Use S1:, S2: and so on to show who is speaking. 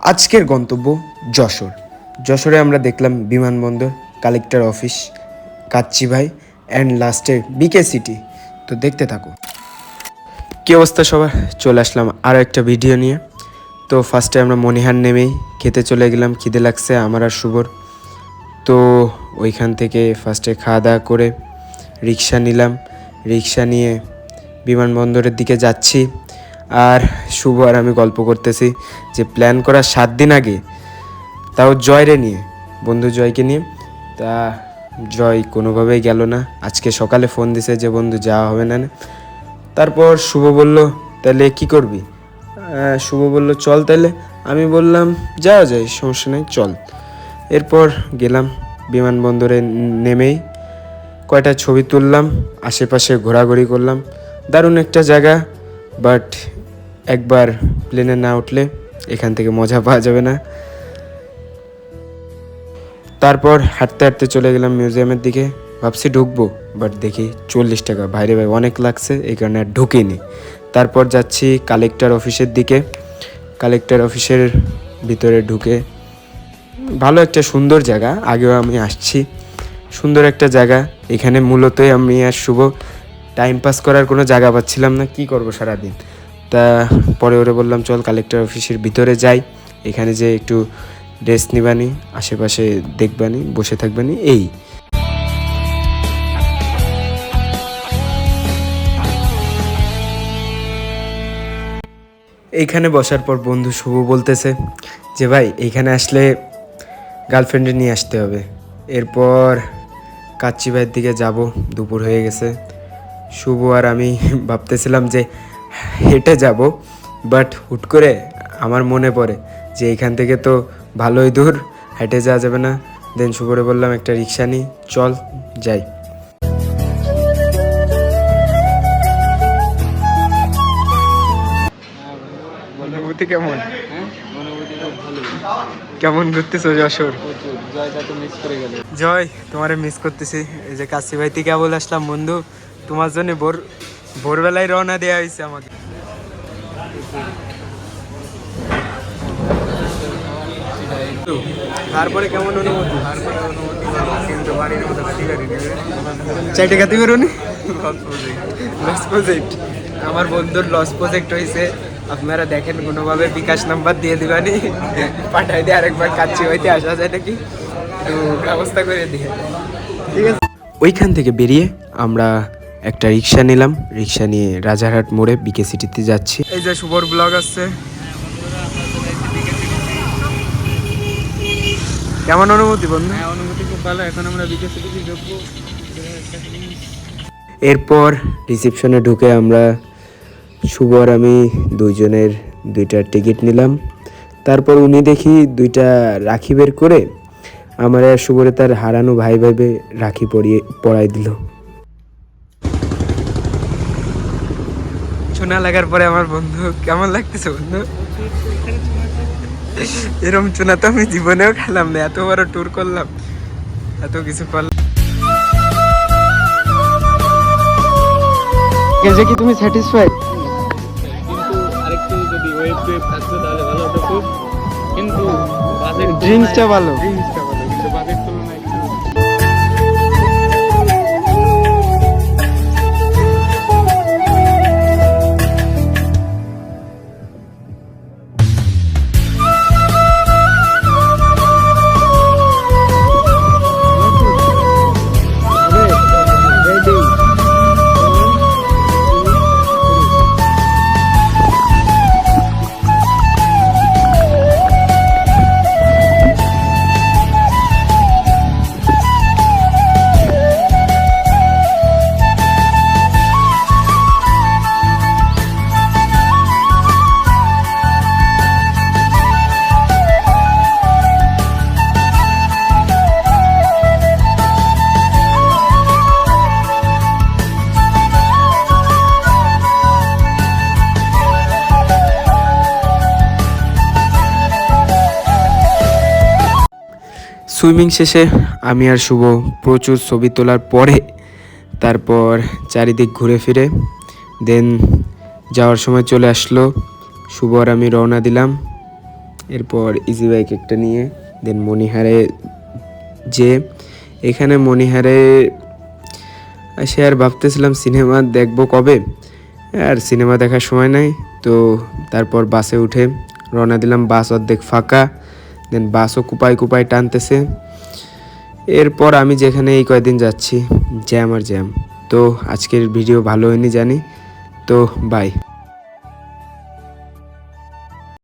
S1: আজকের গন্তব্য যশোর। যশোরে আমরা দেখলাম বিমানবন্দর কালেক্টর অফিস কাচ্চি ভাই অ্যান্ড লাস্টে বিকে সিটি তো দেখতে থাকো। কী অবস্থা সবার? চলে আসলাম আরও একটা ভিডিও নিয়ে। তো ফার্স্টে আমরা মনিহার নেমেই খেতে চলে গেলাম, খিদে লাগছে আমার আর শুভর। তো ওইখান থেকে ফার্স্টে খাওয়া দাওয়া করে রিক্সা নিলাম। রিক্সা নিয়ে বিমানবন্দরের দিকে যাচ্ছি। আর শুভ, আর আমি গল্প করতেছি যে প্ল্যান করার সাত দিন আগে, তাও জয়রে নিয়ে, বন্ধু জয়কে নিয়ে। তা জয় কোনোভাবেই গেল না। আজকে সকালে ফোন দিছে যে, বন্ধু, যাওয়া হবে না। তারপর শুভ বলল, তাহলে কি করবি? শুভ বলল, চল তাহলে। আমি বললাম, যাওয়া যায়, সমস্যা নেই, চল। এরপর গেলাম বিমানবন্দরে নেমেই কয়টা ছবি তুললাম, আশেপাশে ঘোরাঘুরি করলাম। দারুণ একটা জায়গা বাট একবার প্লেনে না উঠলে এখান থেকে মজা পাওয়া যাবে না। তারপর হাঁটতে হাঁটতে চলে গেলাম মিউজিয়ামের দিকে। ভাবছি ঢুকবো বাট দেখি চল্লিশ টাকা। বাইরে ভাই, অনেক লাগছে, এই কারণে আর ঢুকিনি। তারপর যাচ্ছি কালেক্টর অফিসের দিকে। কালেক্টর অফিসের ভিতরে ঢুকে ভালো একটা সুন্দর জায়গা, আগেও আমি আসছি। সুন্দর একটা জায়গা, এখানে মূলতই আমি আর শুভ। টাইম পাস করার কোনো জায়গা পাচ্ছিলাম না, কি করব সারাদিন? তা পরে ওরে বললাম, চল কালেক্টর অফিসের ভিতরে যাই। এখানে যে একটু রেস্ট নিবানি, আশেপাশে দেখবানি, বসে থাকবানি, এই। এইখানে বসার পর বন্ধু শুভ বলতেছে যে, ভাই, এইখানে আসলে গার্লফ্রেন্ডে নিয়ে আসতে হবে। এরপর কাচ্চি ভাইয়ের দিকে যাব, দুপুর হয়ে গেছে। শুভ আর আমি ভাবতেছিলাম যে হেঁটে যাব বাট হুট করে আমার মনে পড়ে যে এইখান থেকে তো ভালোই দূর হেঁটে যাওয়া যাবে না। দেন শুভরে বললাম একটা রিক্সা নিই চল যাই। অনুভূতি কেমন? কেমন ঘুরতেছো যশোর? জয় তোমারে মিস করতেছি। এই যে কাশি ভাই থেকে বলে আসলাম বন্ধু। তোমার জন্য ভোর ভোরবেলায় রওনা দেওয়া হয়েছে আমাকে তারপরে কেমন অনুভূতি? কিন্তু বাড়ির মতো কাটি গাড়ি চারটে বেরোনি লস প্রজেক্ট আমার বন্ধুর লস প্রজেক্ট হয়েছে। আপনারা দেখেন কোনোভাবে বিকাশ নাম্বার দিয়ে দিবানি। পাঠাই দিয়ে আরেকবার কাচ্চি হইতে আসা যায় নাকি? তো ব্যবস্থা করে দিয়ে। ঠিক আছে। ওইখান থেকে বেরিয়ে আমরা একটা রিক্সা নিলাম। রিক্সা নিয়ে রাজারহাট মোড়ে বিকে সিটিতে যাচ্ছি। এই যে শুভর ব্লগ আসছে। কেমন অনুভূতি বন্ধু?
S2: হ্যাঁ অনুভূতি খুব ভালো। এখন আমরা বিকেসি থেকে ঢুকবো।
S1: এরপর রিসেপশনে ঢুকে আমরা শুভ আর আমি দুইজনের দুইটা টিকিট নিলাম। তারপর উনি দেখি দুইটা রাখি বের করে আমার আর শুভরে তার হারানো ভাই ভাইবে রাখি পরিয়ে পড়াই দিল। শোনা লাগার পরে আমার বন্ধু কেমন লাগতেছে বন্ধু? এরকম চুনা তো আমি জীবনেও খেলাম না এত বড় ট্যুর করলাম এত কিছু করলাম। যে কি তুমি স্যাটিসফাইড
S2: কিন্তু আরেকটু যদি ওয়েব ওয়েব থাকতো তাহলে ভালো হতো খুব কিন্তু বাজেট
S1: ড্রিঙ্কসটা ভালো
S2: ড্রিঙ্কসটা ভালো কিন্তু বাজেট
S1: সুইমিং শেষে আমি আর শুভ প্রচুর ছবি তোলার পরে তারপর চারিদিক ঘুরে ফিরে। দেন যাওয়ার সময় চলে আসলো। শুভ আর আমি রওনা দিলাম। এরপর ইজি বাইক একটা নিয়ে দেন মণিহারে যে এখানে মণিহারে সে আর ভাবতেছিলাম সিনেমা দেখব কবে? আর সিনেমা দেখার সময় নাই, তো তারপর বাসে উঠে রওনা দিলাম। বাস অর্ধেক ফাঁকা। দেন বাসও কুপায় কুপায় টানতেছে। এরপর আমি যেখানে এই কয়দিন যাচ্ছি, জ্যাম আর জ্যাম। তো আজকের ভিডিও ভালো হয়নি জানি। তো বাই